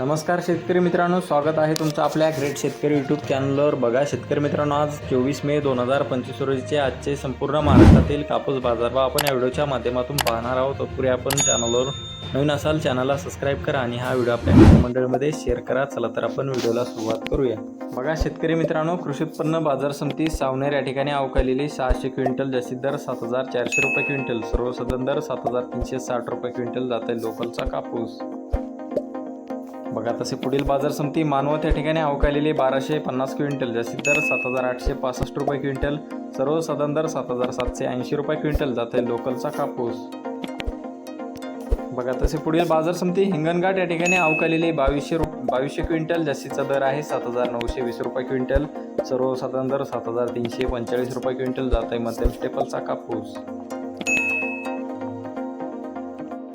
नमस्कार शेतकरी मित्रांनो स्वागत आहे तुमचं आपल्या ग्रेट शेतकरी यूट्यूब चॅनलवर बघा शेतकरी मित्रांनो आज चोवीस मे दोन हजार पंचवीस रोजीचे आजचे संपूर्ण महाराष्ट्रातील कापूस बाजारभाव आपण या व्हिडिओच्या माध्यमातून पाहणार आहोत. तत्पूर्वी आपण चॅनलवर नवीन असाल चॅनलला सबस्क्राईब करा आणि हा व्हिडिओ आपल्या मित्रमंडळीमध्ये शेअर करा. चला तर आपण व्हिडिओला सुरुवात करूया. बघा शेतकरी मित्रांनो कृषी उत्पन्न बाजार समिती सावनेर या ठिकाणी अवकालेली सहाशे क्विंटल जास्तीत दर सात हजार चारशे रुपये क्विंटल सर्वसाधारण दर सात हजार तीनशे साठ रुपये क्विंटल जात आहे लोकलचा कापूस. बघा तसे पुढील बाजार समिती मानवत या ठिकाणी अवकालेली बाराशे पन्नास क्विंटल जास्तीत दर सात हजार आठशे पासष्ट रुपये क्विंटल सर्वसाधारण दर सात हजार सातशे ऐंशी रुपये क्विंटल जात आहे लोकलचा कापूस. बघा तसे पुढील बाजार समिती हिंगणघाट या ठिकाणी अवकालेली बावीसशे रु बावीसशे क्विंटल जास्तीचा दर आहे सात हजार नऊशे वीस रुपये क्विंटल सर्वसाधारण दर सात हजार तीनशे पंचेचाळीस रुपये क्विंटल जात आहे मध्यम स्टेपलचा कापूस.